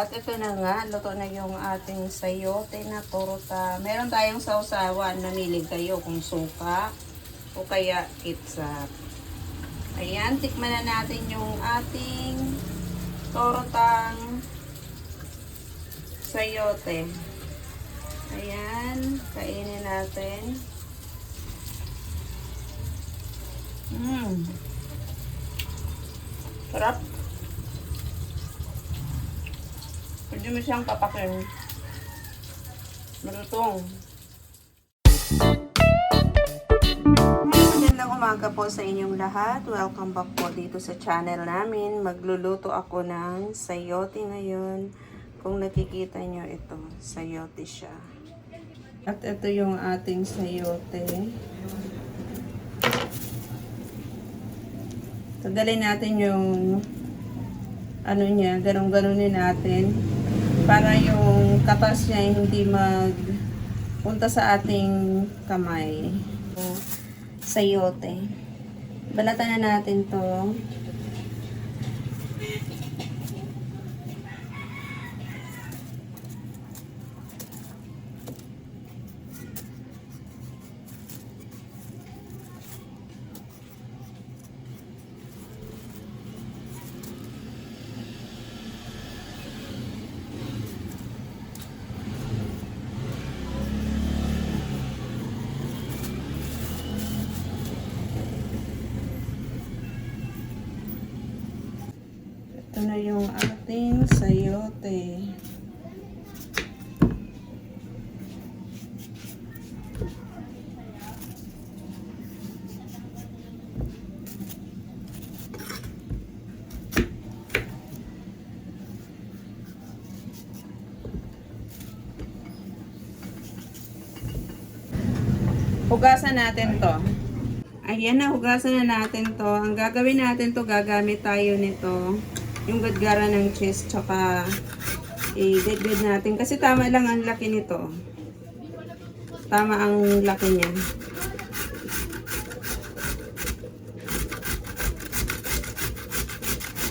At ito na nga, luto na yung ating sayote na torta. Meron tayong sausawan, namili kayo kung suka o kaya kitsap. Ayan, tikman na natin yung ating tortang sayote. Ayan, kainin natin. Mmm. Sarap. Pwede mo siyang papakin. Malutong. Magandang umaga po sa inyong lahat. Welcome back po dito sa channel namin. Magluluto ako ng sayote ngayon. Kung nakikita nyo ito, sayote siya. At ito yung ating sayote. Tagalin natin yung ano niya, ganun-ganunin natin para yung katas niya hindi mag punta sa ating kamay. So, sayote. Balatan na natin to. Ito na yung ating sayote. Hugasan natin to. Ayan na, hugasan na natin to. Ang gagawin natin to, gagamit tayo nito. Yung gadgara ng cheese, tsaka i-gadgad natin. Kasi tama lang ang laki nito. Tama ang laki niya.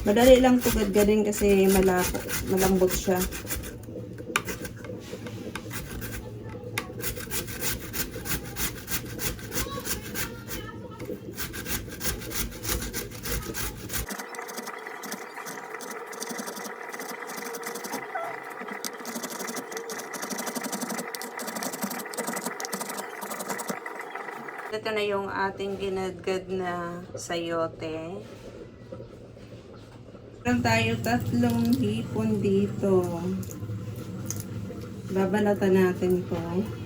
Madali lang to gadgadin kasi malako, malambot siya. Ito na yung ating ginadgad na sayote. Meron tayo tatlong hipon dito. Babalatan natin to.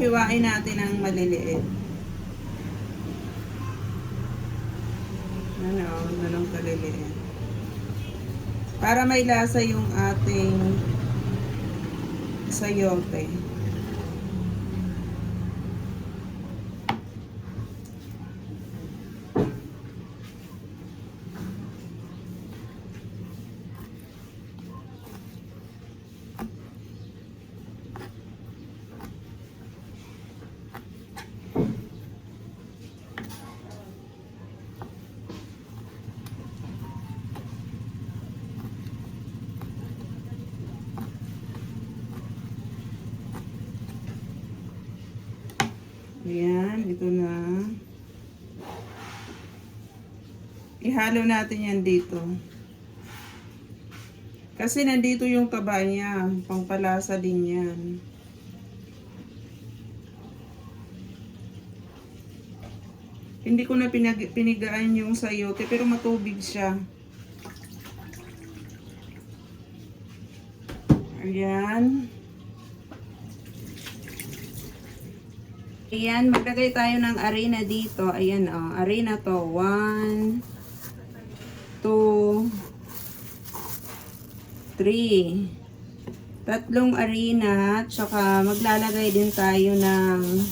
Hiwain natin ang maliliit. Ano, ganun kaliliit. Para may lasa yung ating sayote. Ayan, ito na. Ihalo natin yan dito. Kasi nandito yung taba niya. Pangpalasa din yan. Hindi ko na pinag pinigaan yung sayote pero matubig siya. Ayan. Ayan, maglagay tayo ng arena dito. Ayan, oh, arena to. One, two, three. Tatlong arena. Tsaka maglalagay din tayo ng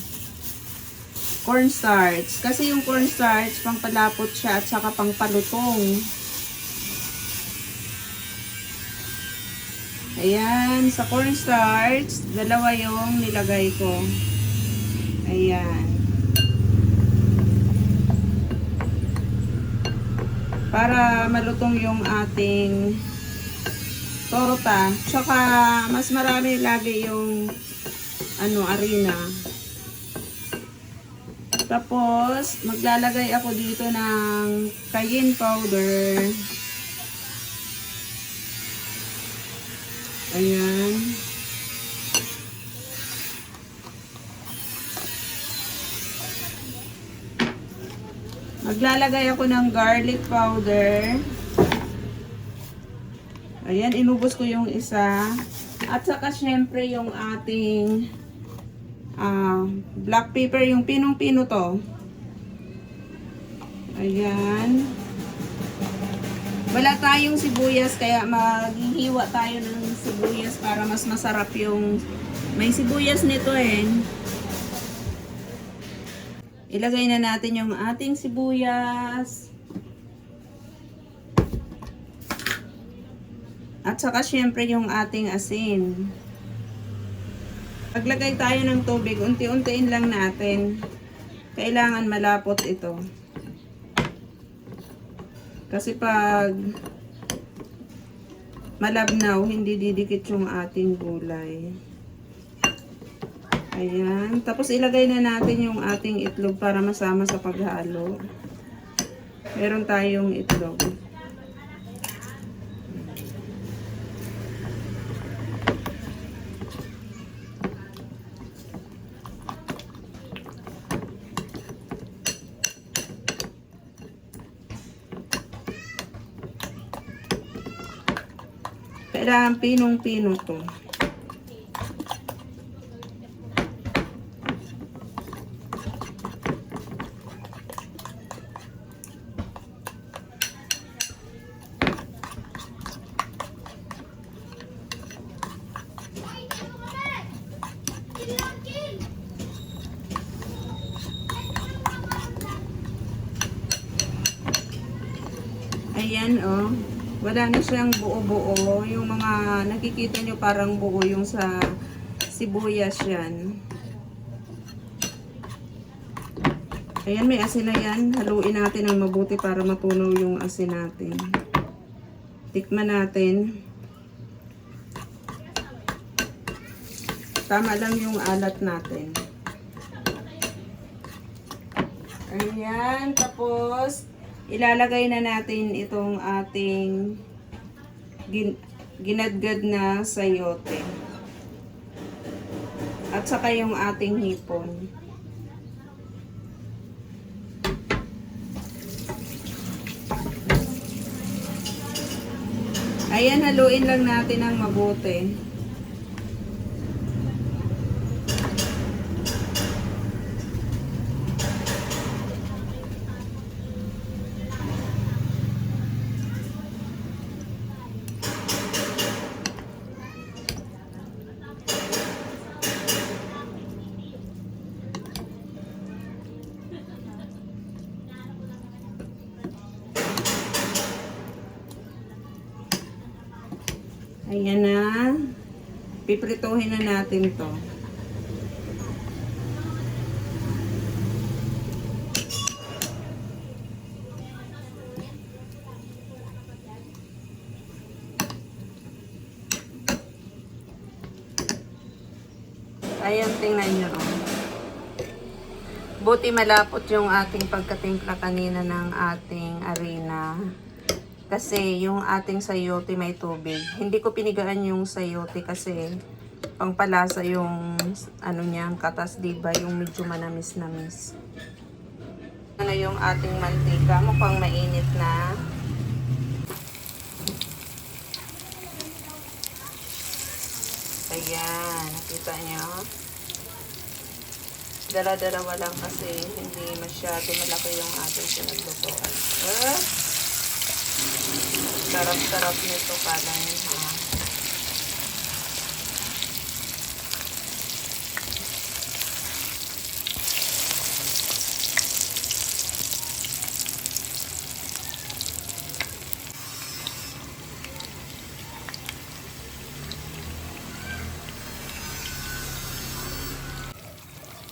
cornstarch. Kasi yung cornstarch, pangpalapot siya at saka pangpalutong. Ayan, sa cornstarch, dalawa yung nilagay ko. Ayan. Para malutong yung ating torta. Tsaka, mas marami lagi yung ano, arena. Tapos, maglalagay ako dito ng cayenne powder. Ayan. Maglalagay ako ng garlic powder. Ayan, inubos ko yung isa. At saka syempre yung ating ah, black pepper, yung pinong-pino to. Ayan. Wala tayong sibuyas, kaya maghihiwa tayo ng sibuyas para mas masarap yung... May sibuyas nito eh. Ilagay na natin yung ating sibuyas. At saka syempre yung ating asin. Paglagay tayo ng tubig, unti-untiin lang natin. Kailangan malapot ito. Kasi pag malabnaw, hindi didikit yung ating gulay. Ayan. Tapos ilagay na natin yung ating itlog para masama sa paghalo. Meron tayong itlog. Kailangan pinong-pino to. Ayan, oh. Wala na siyang buo-buo. Yung mga nakikita nyo parang buo yung sa sibuyas yan. Ayan, may asin na yan. Haluin natin ng mabuti para matunaw yung asin natin. Tikman natin. Tama lang yung alat natin. Ayan, tapos ilalagay na natin itong ating gin ginadgad na sayote. At saka yung ating hipon. Ayan, haluin lang natin ng mabuti. Ayan na. Piprituhin na natin to. Ayan, tingnan nyo. Buti malapot yung ating pagkatimpla kanina ng ating arena. Kasi yung ating sayote may tubig. Hindi ko pinigaan yung sayote kasi pangpalasa yung ano niya, ang katas diba, yung medyo manamis-namis. Ano yung ating mantika, mukhang mainit na. Ayan, nakita niyo. Dala-dalawa lang kasi hindi masyado malaki yung ating pinaglutuan. Ah! Sarap-sarap nito pala ha.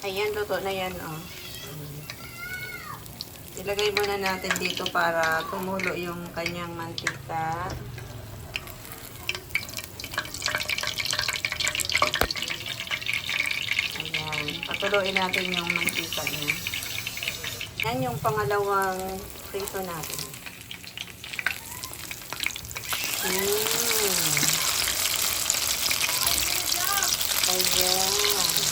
Ayan, luto na yan, oh. Ilagay muna natin dito para tumulo yung kanyang mantika. Ayan, patuloy natin yung mantika niya. Yan yung pangalawang prito natin. Mm. Ayan.